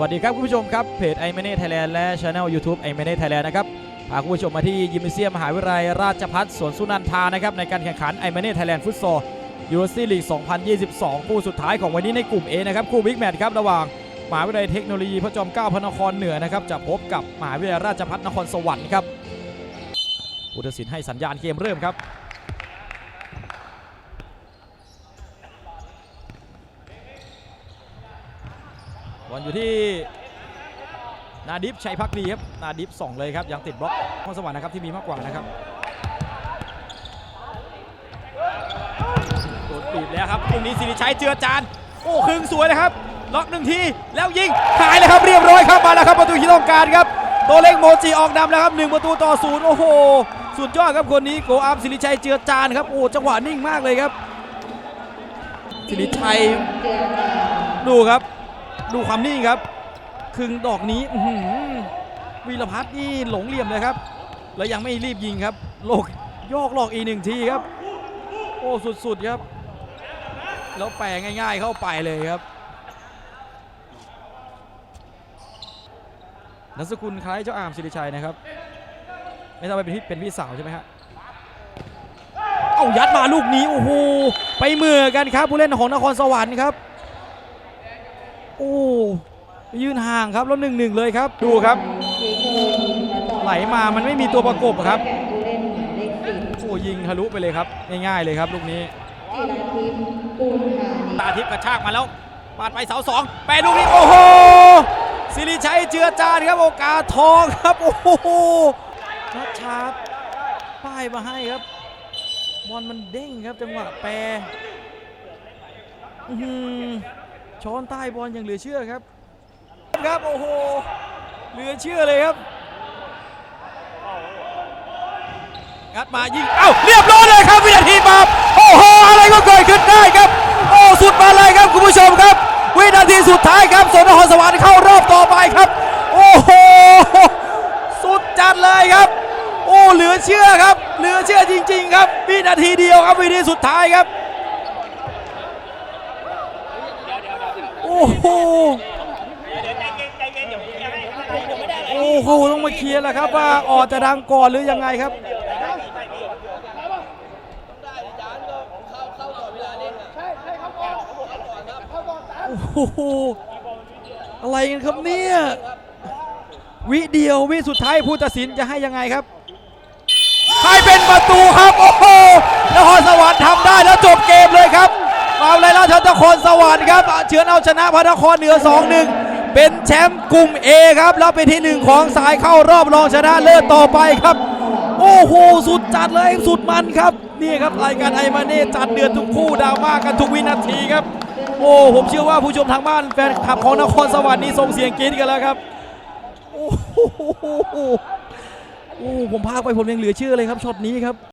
วัสดีครับคุณผู้ชมครับเพจไอเมเน่ไทยแลนด์และช anel YouTube ไอเมเน่ไทยแลนด์นะครับพาคุณผู้ชมมาที่ยิมเนเซียมมหาวิทยาลัยราชภัฏสวนสุนันทานะครับในการแข่งขันไอเมเน่ไทยแลนด์ฟุตซอลยูโรซีลีก 2022 คู่สุดท้ายของวันนี้ในกลุ่ม A นะครับคู่บิ๊กแมตช์ครับระหว่างมหาวิทยาลัยเทคโนโลยีพระจอมเกล้าพระนครเหนือนะครับจะพบกับมหาวิทยาลัยราชภัฏนครสวรรค์ครับผู้ตัดสินให้สัญญาณเกมเริ่มครับ บอลอยู่ที่นาดิฟชัยพักดีครับนาดิฟส่งเลยครับยังติดบล็อกพรสวรรค์นะครับที่มีมากกว่านะครับโดนปีบแล้วครับตรงนี้สิริชัยเจือจานโอ้ครึ่งสวยนะครับ ล็อกหนึ่งทีแล้วยิงหายเลยครับเรียบร้อยครับมาแล้วครับประตูที่ต้องการครับตัวเล็กโมจิออกนำแล้วครับหนึ่งประตูต่อศูนย์โอ้โหสุดยอดครับคนนี้โกอัพสิริชัยเจือจานครับโอ้จังหวะนิ่งมากเลยครับสิริชัยดูครับ ดูความนิ่งครับคึงดอกนี้อืวีรพัฒน์นี่หลงเหลี่ยมเลยครับ แล้วยังไม่รีบยิงครับโลกโยกหลอกอีกหนึ่งทีครับ โอ้สุดๆครับ แล้วแปลง่าย ๆเข้าไปเลยครับนัสกุลคล้ายเจ้าอามสิริชัยนะครับ ไม่ทราบว่าเป็นพี่เป็นพี่สาวใช่ไหมฮะเอายัดมาลูกนี้โอ้โหไปเมือกันครับผู้เล่นของนครสวรรค์ครับ โอ้ยืนห่างครับแล้วหนึ่งหนึ่งเลยครับ ดูครับ ไหลมามันไม่มีตัวประกบครับผู้เล่นหมายเลขสิบโอ้ยิงทะลุไปเลยครับ ง่ายๆเลยครับลูกนี้จิราทิพย์ปูนพาณิชย์ตาทิพย์กระชากมาแล้วปาดไปเสาสองแปรลูกนี้โอ้โหสิริชัยเจือจานครับโอกาสทองครับโอ้โหชัดชาร์ปป้ายมาให้ครับบอลมันเด้งครับจังหวะแปรอื้อหือ ช้อนใต้บอลอย่างเหลือเชื่อครับ ครับโอ้โหเหลือเชื่อเลยครับงัดมายิงเอ้าเรียบร้อยเลยครับวินาทีมาโอ้โหอะไรก็เกิดขึ้นได้ครับโอ้สุดมาเลยครับคุณผู้ชมครับ วินาทีสุดท้ายครับสนนครสวรรค์เข้ารอบต่อไปครับ โอ้โหสุดจัดเลยครับโอ้เหลือเชื่อครับเหลือเชื่อจริง ๆ ครับวินาทีเดียวครับวินาทีสุดท้ายครับ อ้โหโอ้โหต้องมาเคลียร์แล้วครับว่าออดจะดังก่อนหรือยังไงครับโอ้โหอะไรกันครับเนี่ยวิเดียววิสุดท้ายผู้ตัดสินจะให้ยังไงครับใครเป็นประตูครับโอ้โหนครสวรรค์ทำได้แล้วจบเกมเลยครับ เอาเลยราชนครสวรรค์ครับเฉือนเอาชนะพระนครเหนือ 2-1 เป็นแชมป์กลุ่ม A ครับแล้วเป็นที่หนึ่งของสายเข้ารอบรองชนะเลิศต่อไปครับ โอ้โห สุดจัดเลยสุดมันครับ นี่ครับรายการไอมาเน่จัดเดือดทุกคู่ดราม่ากันทุกวินาทีครับ โอ้ผมเชื่อว่าผู้ชมทางบ้านแฟนคลับของนครสวรรค์นี่ส่งเสียงกรี๊ดกันแล้วครับโอ้โหโอ้ผมพากไปผมยังเหลือเชื่อเลยครับช็อตนี้ครับ